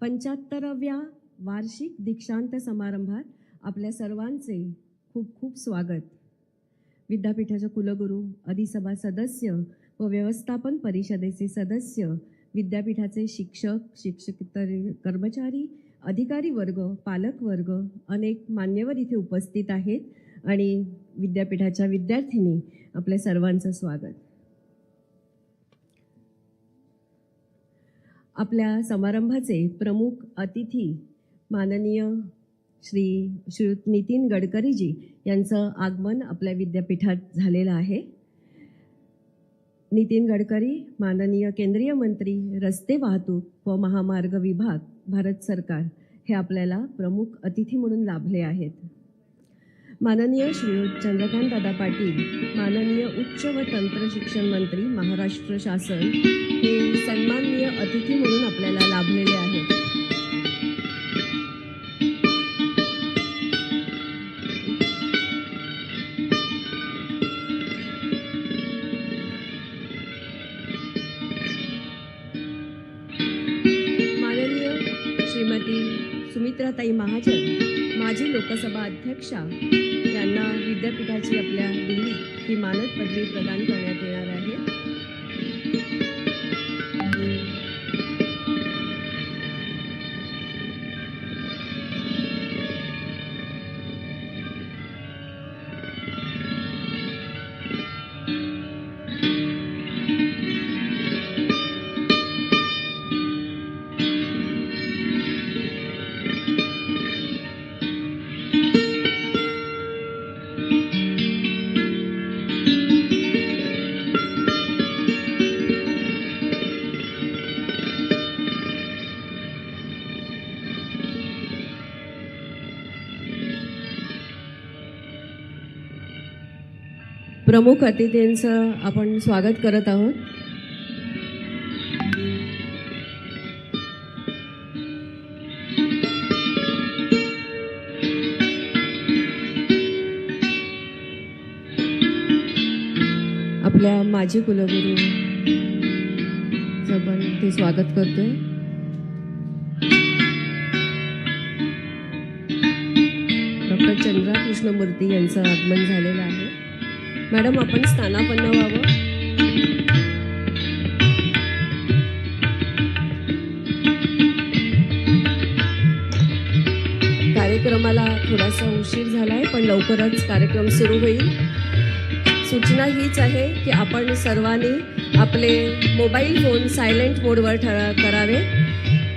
पंच्याहत्तराव्या वार्षिक दीक्षांत समारंभात आपल्या सर्वांचे खूप खूप स्वागत. विद्यापीठाचे कुलगुरू अधिसभा सदस्य व व्यवस्थापन परिषदेचे सदस्य विद्यापीठाचे शिक्षक शिक्षकेतर कर्मचारी अधिकारी वर्ग पालक वर्ग अनेक मान्यवर इथे उपस्थित आहेत आणि विद्यापीठाच्या विद्यार्थिनी आपल्या सर्वांचं स्वागत. आपल्या समारंभाचे प्रमुख अतिथी माननीय श्री श्रीयुत नितीन गडकरीजी यांचं आगमन आपल्या विद्यापीठात झालेलं आहे. नितीन गडकरी माननीय केंद्रीय मंत्री रस्ते वाहतूक व महामार्ग विभाग भारत सरकार हे आपल्याला प्रमुख अतिथी म्हणून लाभले आहेत. माननीय श्रीयुत चंद्रकांतदा पाटील माननीय उच्च व तंत्र शिक्षण मंत्री महाराष्ट्र शासन हे सन्माननीय अतिथी म्हणून आपल्याला लाभलेले आहेत. माननीय श्रीमती सुमित्राताई महाजन लोकसभा अध्यक्षा यांना विद्यापीठाची आपल्या दिल्लीत ही मानद पदवी प्रदान करण्यात येणार आहे. प्रमुख अतिथींचं आपण स्वागत करत आहोत. आपल्या माजी कुलगुरू पण ते स्वागत करतोय. डॉक्टर चंद्रा कृष्णमूर्ती यांचं आगमन झालेलं आहे. मॅडम आपण स्थानापन्न व्हावं. कार्यक्रमाला थोडासा उशीर झाला आहे पण लवकरच कार्यक्रम सुरू होईल. सूचना हीच आहे की आपण सर्वांनी आपले मोबाईल फोन सायलेंट मोडवर ठरा करावे.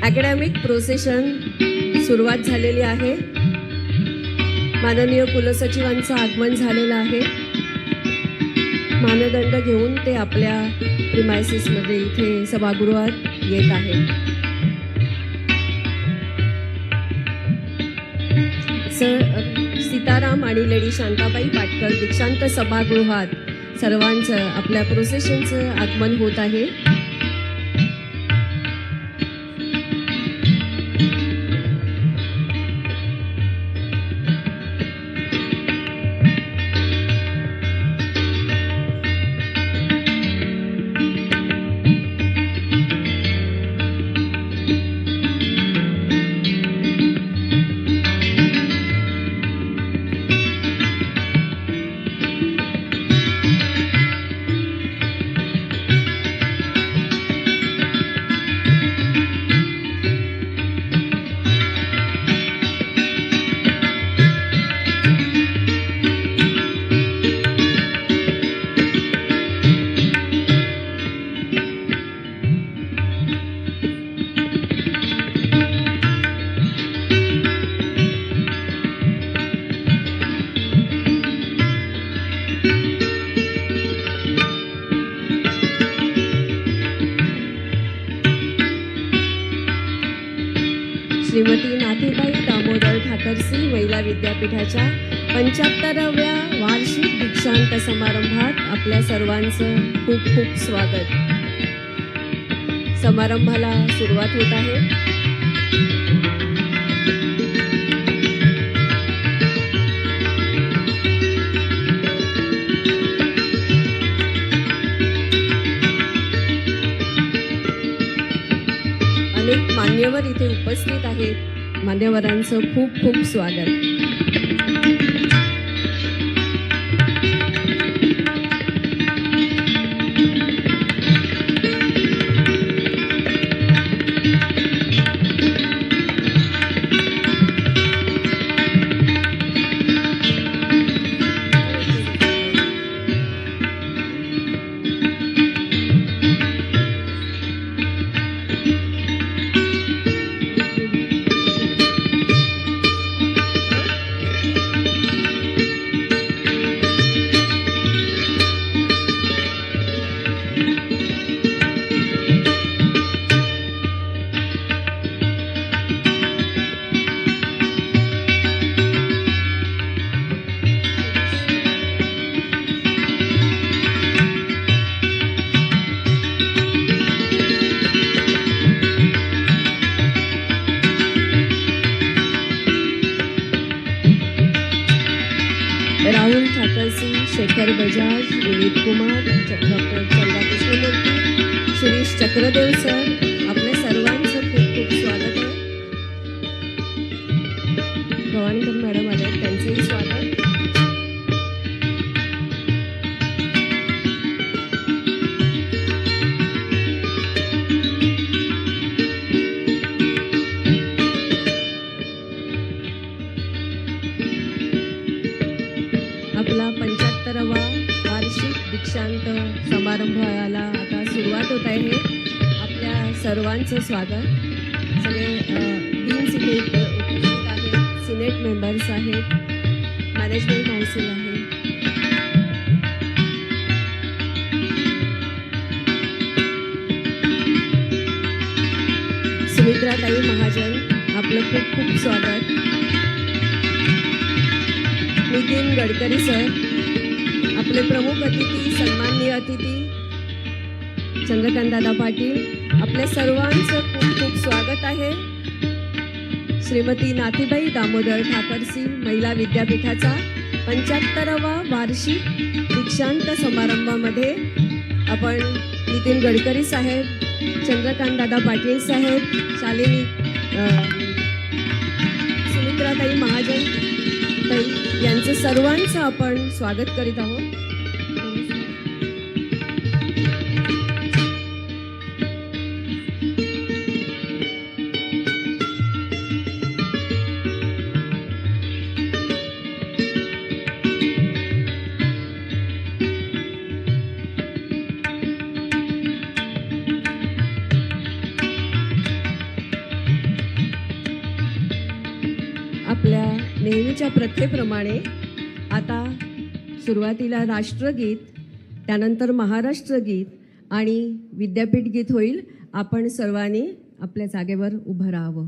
ॲकॅडॅमिक प्रोसेशन सुरुवात झालेली आहे. माननीय कुलसचिवांचं आगमन झालेलं आहे. मानदंड घेऊन ते आपल्या प्रिमायसिसमध्ये इथे सभागृहात येत आहेत. सर सीताराम आणि लेडी शांताबाई पाटकर दीक्षांत सभागृहात सर्वांचं आपल्या प्रोसेशनचं आगमन होत आहे. श्रीमती नाथीबाई दामोदर ठाकरसी महिला विद्यापीठाच्या पंच्याहत्तराव्या वार्षिक दीक्षांत समारंभात आपल्या सर्वांचं खूप खूप स्वागत. समारंभाला सुरुवात होत आहे. इथे उपस्थित आहेत. मान्यवरांचं खूप खूप स्वागत. सर आपले प्रमुख अतिथी सन्माननीय अतिथी चंद्रकांतदादा पाटील आपल्या सर्वांचं खूप खूप स्वागत आहे. श्रीमती नाथीबाई दामोदर ठाकरसी महिला विद्यापीठाचा पंच्याहत्तरावा वार्षिक दीक्षांत समारंभामध्ये आपण नितीन गडकरी साहेब चंद्रकांतदादा पाटील साहेब शालिनी सुमित्राताई महाजन ताई यांचं सर्वांचं आपण स्वागत करीत आहोत. आपल्या नेहमीच्या प्रथेप्रमाणे आता सुरुवातीला राष्ट्रगीत त्यानंतर महाराष्ट्र गीत आणि विद्यापीठ गीत होईल आपण सर्वांनी आपल्या जागेवर उभं राहावं.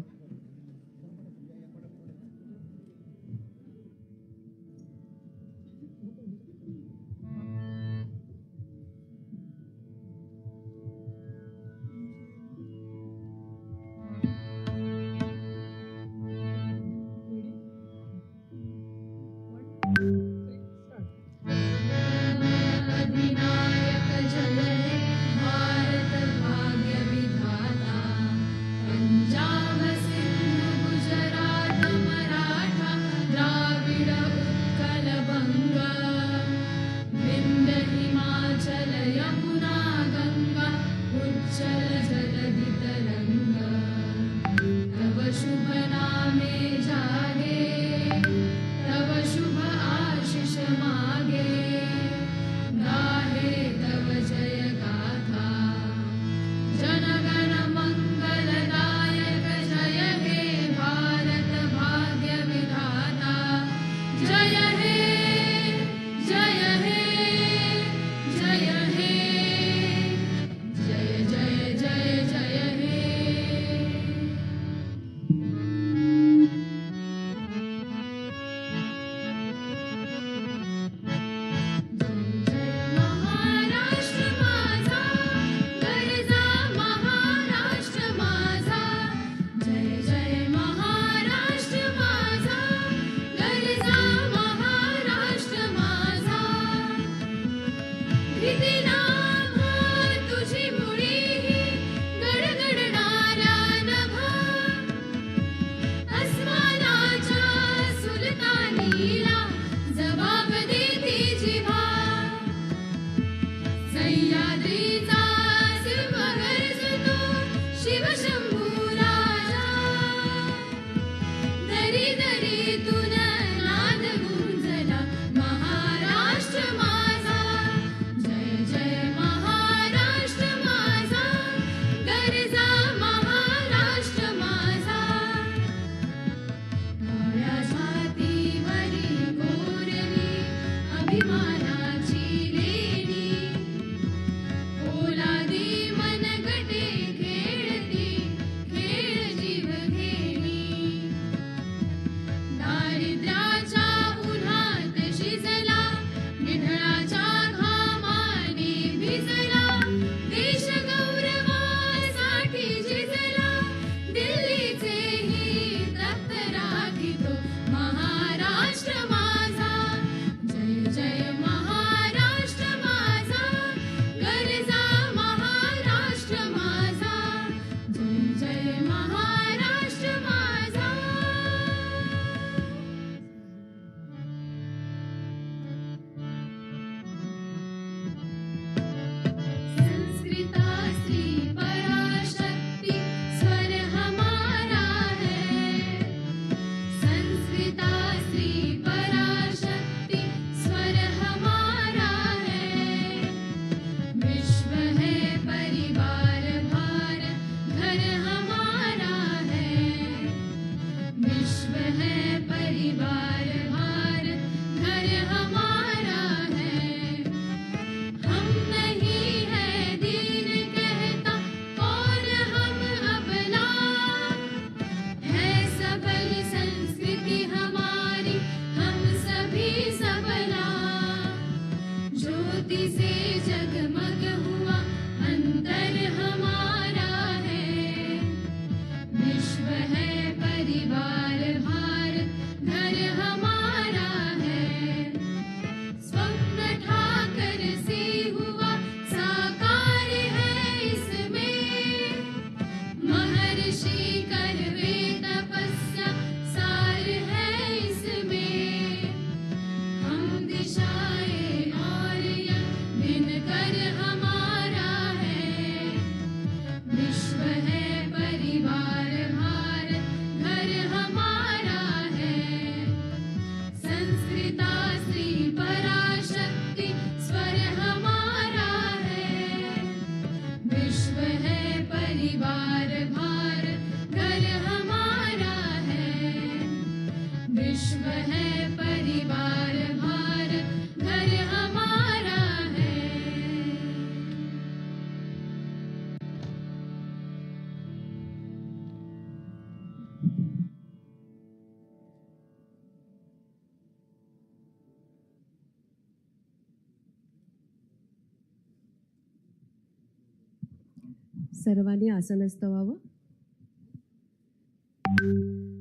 सर्वांनी आसनस्थ व्हावं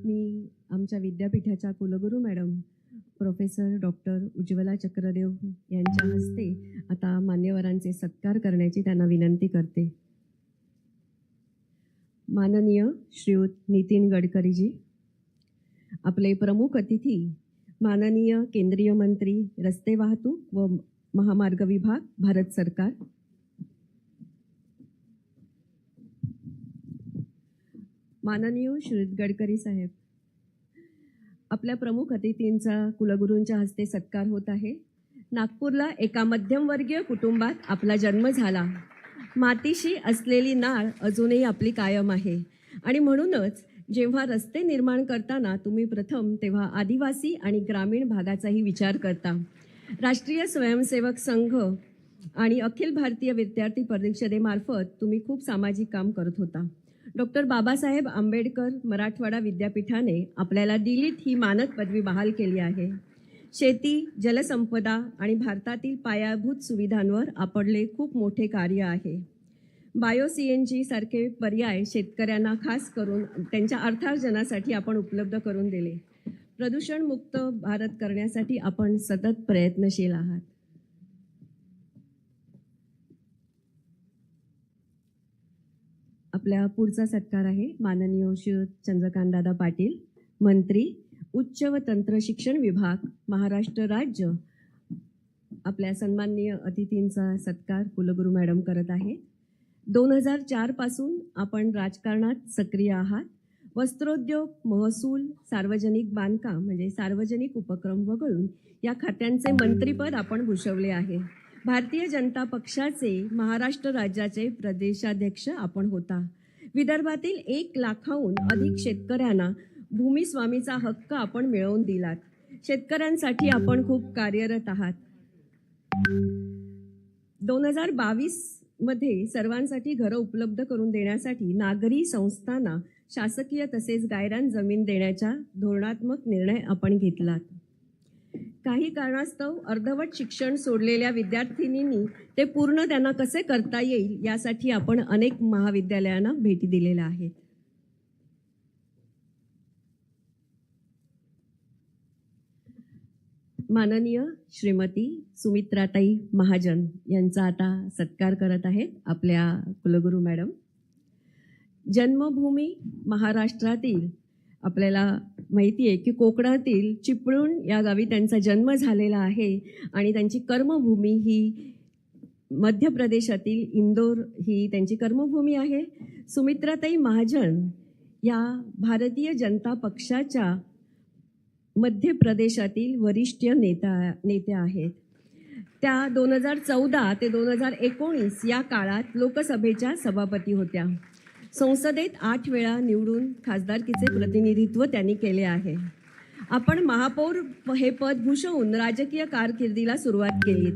मी आमच्या विद्यापीठाच्या कुलगुरू madam professor doctor Ujjwala Chakradev यांच्या हस्ते आता मान्यवरांचे सत्कार करण्याची त्यांना विनंती करते. माननीय श्रीयुत नितीन गडकरीजी आपले प्रमुख अतिथी माननीय केंद्रीय मंत्री रस्ते वाहतूक व महामार्ग विभाग भारत सरकार. माननीय श्री गडकरी साहेब आपल्या प्रमुख अतिथींचा कुलगुरूंच्या हस्ते सत्कार होत आहे. नागपूरला एका मध्यमवर्गीय कुटुंबात आपला जन्म झाला. मातीशी असलेली नाळ अजूनही आपली कायम आहे. आणि म्हणूनच जेव्हा रस्ते निर्माण करताना तुम्ही प्रथम तेव्हा आदिवासी आणि ग्रामीण भागाचाही विचार करता. राष्ट्रीय स्वयंसेवक संघ आणि अखिल भारतीय विद्यार्थी परिषदेमार्फत तुम्ही खूप सामाजिक काम करत होता. डॉक्टर बाबासाहेब आंबेडकर मराठवाडा विद्यापीठाने आपल्याला दिल्लीत ही मानद पदवी बहाल केली आहे. शेती जलसंपदा आणि भारतातील पायाभूत सुविधांवर आपडले खूप मोठे कार्य आहे. बायो सी एन जी सारखे पर्याय शेतकऱ्यांना खास करून त्यांच्या अर्थार्जनासाठी आपण उपलब्ध करून दिले. प्रदूषणमुक्त भारत करण्यासाठी आपण सतत प्रयत्नशील आहात. आपल्या पुढचा सत्कार आहे. माननीय श्री चंद्रकांतदादा पाटील मंत्री उच्च व तंत्र शिक्षण विभाग महाराष्ट्र राज्य. आपल्या सन्माननीय अतिथींचा सत्कार कुलगुरू मॅडम करत आहे. दोन हजार चारपासून आपण राजकारणात सक्रिय आहात. वस्त्रोद्योग महसूल सार्वजनिक बांधकाम म्हणजे सार्वजनिक उपक्रम वगळून या खात्यांचे मंत्रीपद आपण भूषवले आहे. भारतीय जनता पक्षाचे महाराष्ट्र राज्याचे प्रदेशाध्यक्ष आपण होता. विदर्भातील एक लाखाहून अधिक शेतकऱ्यांना भूमिस्वामीचा हक्क आपण मिळवून दिलात. शेतकऱ्यांसाठी आपण खूप कार्यरत आहात. दोन हजार बावीसमध्ये सर्वांसाठी घरं उपलब्ध करून देण्यासाठी नागरी संस्थांना शासकीय तसेच गायरान जमीन देण्याच्या धोरणात्मक निर्णय आपण घेतलात. काही कारणास्तव अर्धवट शिक्षण सोडलेल्या विद्यार्थिनींनी ते पूर्ण त्यांना कसे करता येईल यासाठी आपण अनेक महाविद्यालयांना भेटी दिलेल्या आहेत. माननीय श्रीमती सुमित्राताई महाजन यांचा आता सत्कार करत आहेत आपल्या कुलगुरू मॅडम. जन्मभूमी महाराष्ट्रातील आपल्याला माहिती आहे की कोकणातील चिपळूण या गावी त्यांचा जन्म झालेला आहे आणि त्यांची कर्मभूमी ही मध्य प्रदेशातील इंदोर ही त्यांची कर्मभूमी आहे. सुमित्राताई महाजन या भारतीय जनता पक्षाच्या मध्य प्रदेशातील वरिष्ठ नेता नेत्या आहेत. त्या दोन हजार चौदा ते दोन हजार एकोणीस या काळात लोकसभेच्या सभापती होत्या. संसदेत आठ वेळा निवडून खासदारकीचे प्रतिनिधित्व त्यांनी केले आहे. आपण महापौर हे पद भूषवून राजकीय कारकिर्दीला सुरुवात केलीत.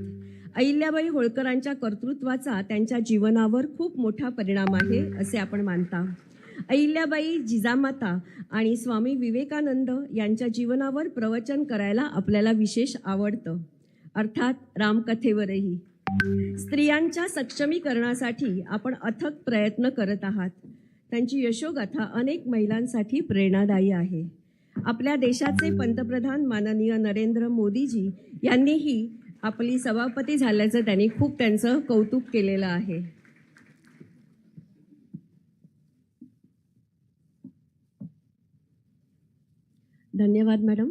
अहिल्याबाई होळकरांच्या कर्तृत्वाचा त्यांच्या जीवनावर खूप मोठा परिणाम आहे असे आपण मानता. अहिल्याबाई जिजामाता आणि स्वामी विवेकानंद यांच्या जीवनावर प्रवचन करायला आपल्याला विशेष आवडतं. अर्थात रामकथेवरही. स्त्रियांच्या सक्षमीकरणासाठी आपण अथक प्रयत्न करत आहात. त्यांची यशोगाथा अनेक महिलांसाठी प्रेरणादायी आहे. आपल्या देशाचे पंतप्रधान माननीय नरेंद्र मोदीजी यांनीही आपली सभापती झाल्याचं त्यांनी खूप त्यांचं कौतुक केलेलं आहे. धन्यवाद मॅडम.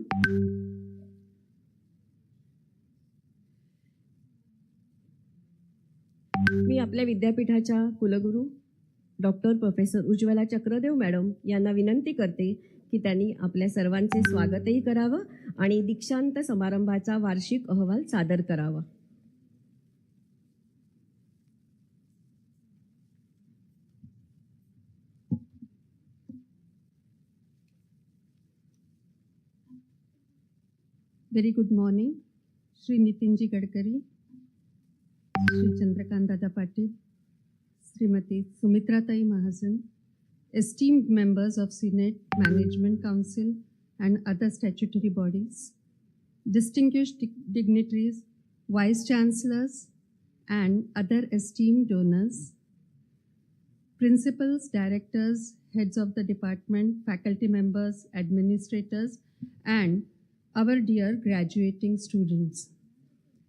मी आपल्या विद्यापीठाच्या कुलगुरू doctor professor Ujjwala Chakradev madam यांना विनंती करते की त्यांनी आपल्या सर्वांचे स्वागतही करावं आणि दीक्षांत समारंभाचा वार्षिक अहवाल सादर करावा. Very good morning Shri Nitinji Gadkari Dada Patil, Srimati Sumitra Tai Mahajan, esteemed members of Senate, Management Council, and other statutory bodies, distinguished dignitaries, vice chancellors, and other esteemed donors, principals, directors, heads of the department, faculty members, administrators, and our dear graduating students.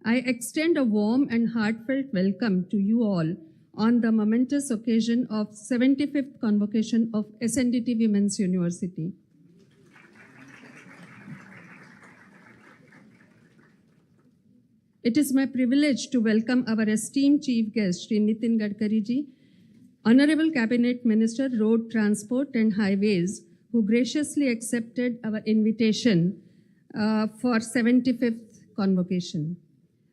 I extend a warm and heartfelt welcome to you all on the momentous occasion of 75th convocation of SNDT Women's University. It is my privilege to welcome our esteemed chief guest, Sri Nitin Gadkari ji, Honorable Cabinet Minister, Road Transport and Highways, who graciously accepted our invitation uh, for 75th convocation.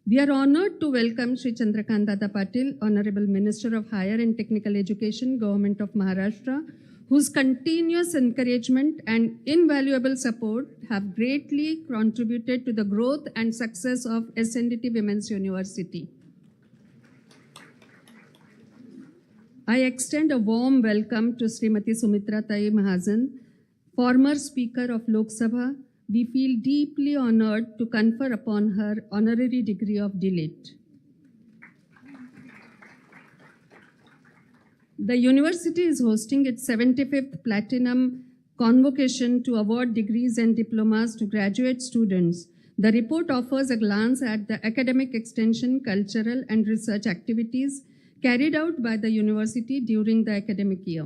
We are honored to welcome Sri Chandrakant Dada Patil, Honorable Minister of Higher and Technical Education, Government of Maharashtra, whose continuous encouragement and invaluable support have greatly contributed to the growth and success of SNDT Women's University. I extend a warm welcome to Srimati Sumitra Tai Mahajan, former Speaker of Lok Sabha. We feel deeply honored to confer upon her honorary degree of DLIT. The university is hosting its 75th Platinum Convocation to award degrees and diplomas to graduate students. The report offers a glance at the academic extension, cultural, and research activities carried out by the university during the academic year.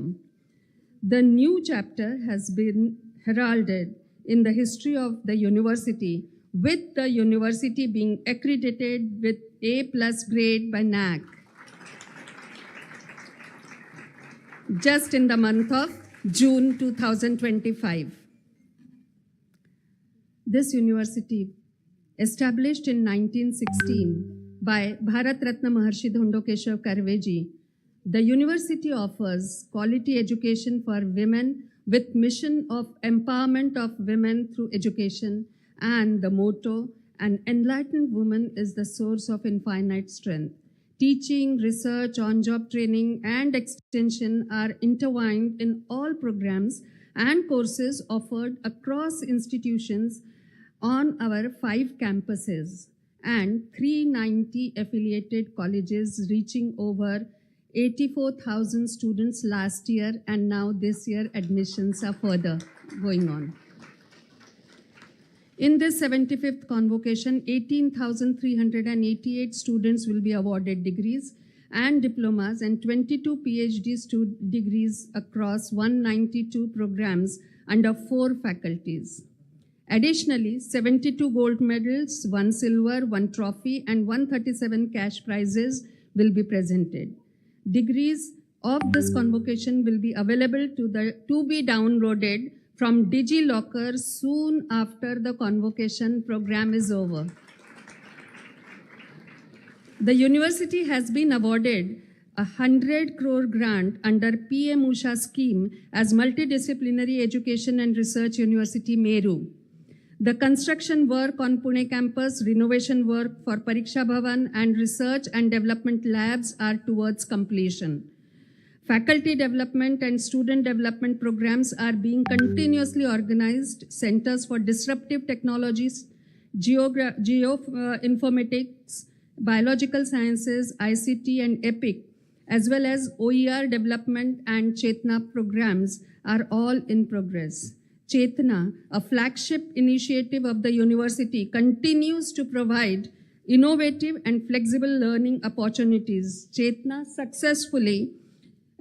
The new chapter has been heralded in the history of the university, with the university being accredited with A plus grade by NAC. just in the month of June 2025. This university, established in 1916 by Bharat Ratna Maharshi Dhondo Keshav Karveji, the university offers quality education for women with mission of empowerment of women through education and the motto an enlightened woman is the source of infinite strength. Teaching, research, on job training, and extension are intertwined in all programs and courses offered across institutions on our five campuses and 390 affiliated colleges, reaching over 84,000 students last year, and now this year admissions are further going on. In this 75th convocation, 18,388 students will be awarded degrees and diplomas and 22 PhD degrees across 192 programs under four faculties. Additionally, 72 gold medals, one silver, one trophy, and 137 cash prizes will be presented. Degrees of this convocation will be available to, the, to be downloaded from DigiLocker soon after the convocation program is over. The university has been awarded a 100 crore grant under PM Usha scheme as multidisciplinary education and research university Meru. The construction work on Pune campus, renovation work for Pariksha Bhavan and research and development labs are towards completion. Faculty development and student development programs are being continuously organized. Centers for disruptive technologies, geoinformatics, biological sciences, ICT, and EPIC, as well as OER development and Chetna programs are all in progress. Chetna, a flagship initiative of the university, continues to provide innovative and flexible learning opportunities. Chetna successfully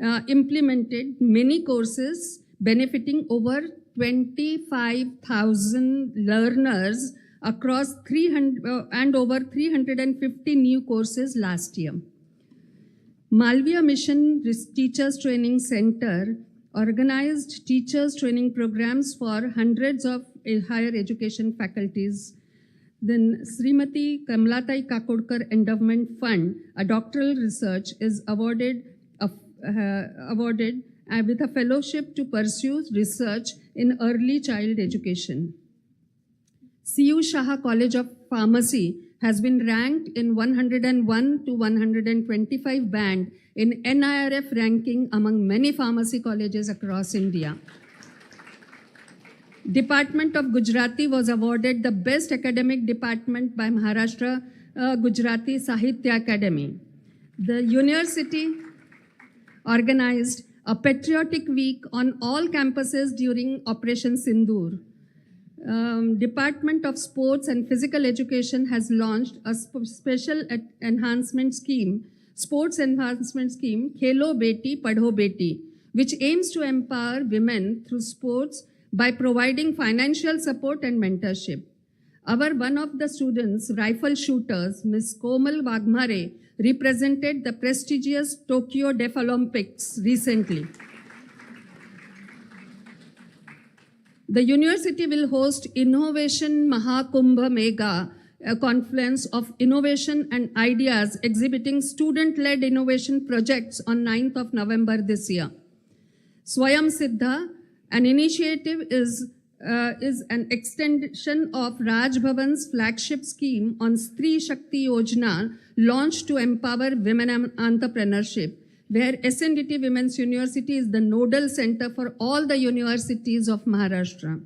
uh, implemented many courses benefiting over 25,000 learners across 300 uh, and over 350 new courses last year. Malviya Mission Teachers Training Center organized teachers training programs for hundreds of uh, higher education faculties. Then Srimati Kamlatai Kakodkar Endowment Fund, a doctoral research, is awarded uh, awarded uh, with a fellowship to pursue research in early child education. CU Shaha College of Pharmacy has been ranked in 101 to 125 band in NIRF ranking among many pharmacy colleges across India. Department of Gujarati was awarded the best academic department by Maharashtra uh, Gujarati Sahitya Academy. The university organized a patriotic week on all campuses during Operation Sindoor. Um, Department of Sports and Physical Education has launched a sp- special enhancement scheme, sports enhancement scheme, Khelo Beti Padho Beti, which aims to empower women through sports by providing financial support and mentorship. Our one of the students, rifle shooters, Ms. Komal Wagmare, represented the prestigious Tokyo Deaf Olympics recently. The university will host Innovation Mahakumbha Mega, a confluence of innovation and ideas exhibiting student-led innovation projects on 9th of November this year. Swayam Siddha, an initiative is, uh, is an extension of Raj Bhavan's flagship scheme on Stri Shakti Yojana launched to empower women entrepreneurship, where SNDT Women's University is the nodal center for all the universities of Maharashtra.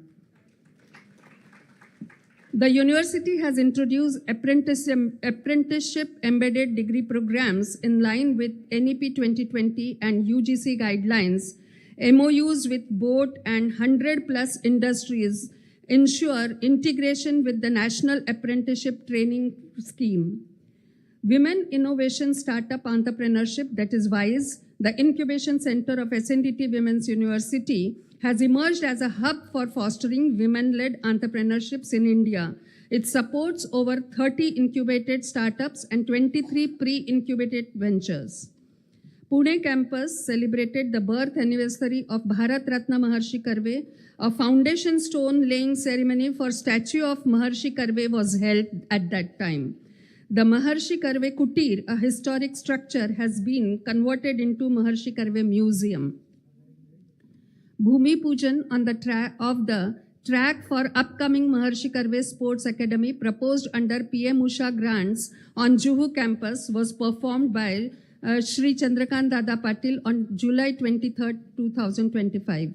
The university has introduced apprenticeship, embedded degree programs in line with NEP 2020 and UGC guidelines. MOUs with boat and 100 plus industries ensure integration with the National Apprenticeship Training Scheme. Women Innovation Startup Entrepreneurship, that is WISE, the incubation center of SNDT Women's University, has emerged as a hub for fostering women led entrepreneurships in India. It supports over 30 incubated startups and 23 pre incubated ventures. Pune campus celebrated the birth anniversary of Bharat Ratna Maharshi Karve. A foundation stone laying ceremony for statue of Maharshi Karve was held at that time. The Maharshi Karve Kutir, a historic structure, has been converted into Maharshi Karve Museum. Bhumi Pujan on the track of the track for upcoming Maharshi Karve Sports Academy proposed under PM Usha grants on Juhu campus was performed by uh, Shri Chandrakant Dada Patil on July 23, 2025.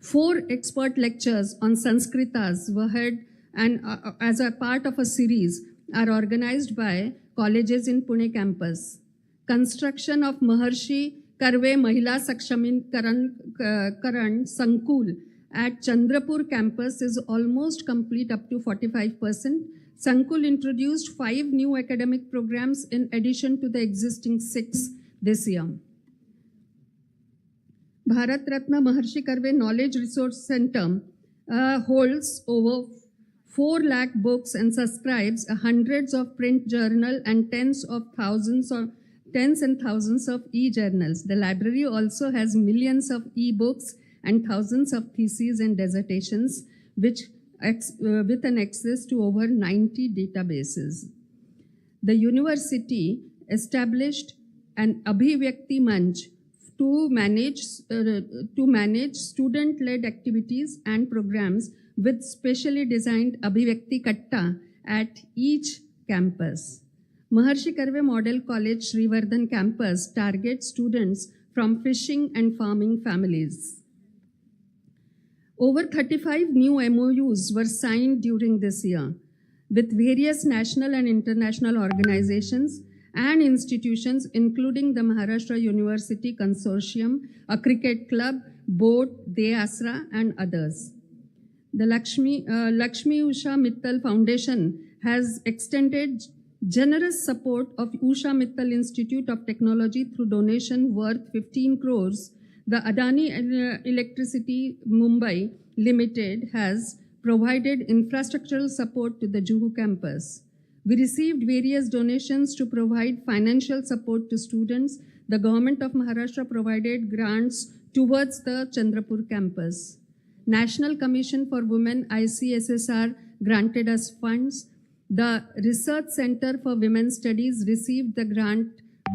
Four expert lectures on Sanskritas were held and uh, uh, as a part of a series are organized by colleges in Pune campus. Construction of Maharshi Karve Mahila Sakshamin Karan, Sankul at Chandrapur campus is almost complete up to 45%. Sankul introduced five new academic programs in addition to the existing six this year. Bharat Ratna Maharshi Karve Knowledge Resource Center uh, holds over 4 lakh books and subscribes uh, hundreds of print journal and tens of thousands of tens and thousands of e-journals. The library also has millions of e-books and thousands of theses and dissertations which uh, with an access to over 90 databases. The university established an Abhivyakti Manch to manage, uh, to manage student-led activities and programs with specially designed Abhivyakti Katta at each campus. Maharshi Karve Model College Srivardhan campus targets students from fishing and farming families. Over 35 new MOUs were signed during this year with various national and international organizations and institutions, including the Maharashtra University Consortium, a cricket club, boat, De Asra, and others. The Lakshmi, uh, Lakshmi Usha Mittal Foundation has extended generous support of Usha Mittal Institute of Technology through donation worth 15 crores. The Adani uh, Electricity Mumbai Limited has provided infrastructural support to the Juhu campus. We received various donations to provide financial support to students. The government of Maharashtra provided grants towards the Chandrapur campus. National Commission for Women ICSSR granted us funds. The Research Center for Women's Studies received the grant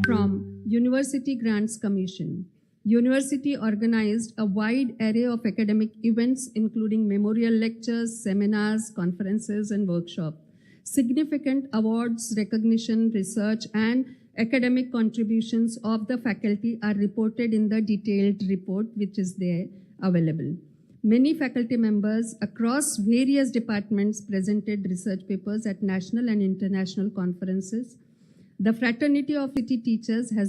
from University Grants Commission. University organized a wide array of academic events including memorial lectures, seminars, conferences and workshops. Significant awards, recognition, research and academic contributions of the faculty are reported in the detailed report which is there available. Many faculty members across various departments presented research papers at national and international conferences. The fraternity of city teachers has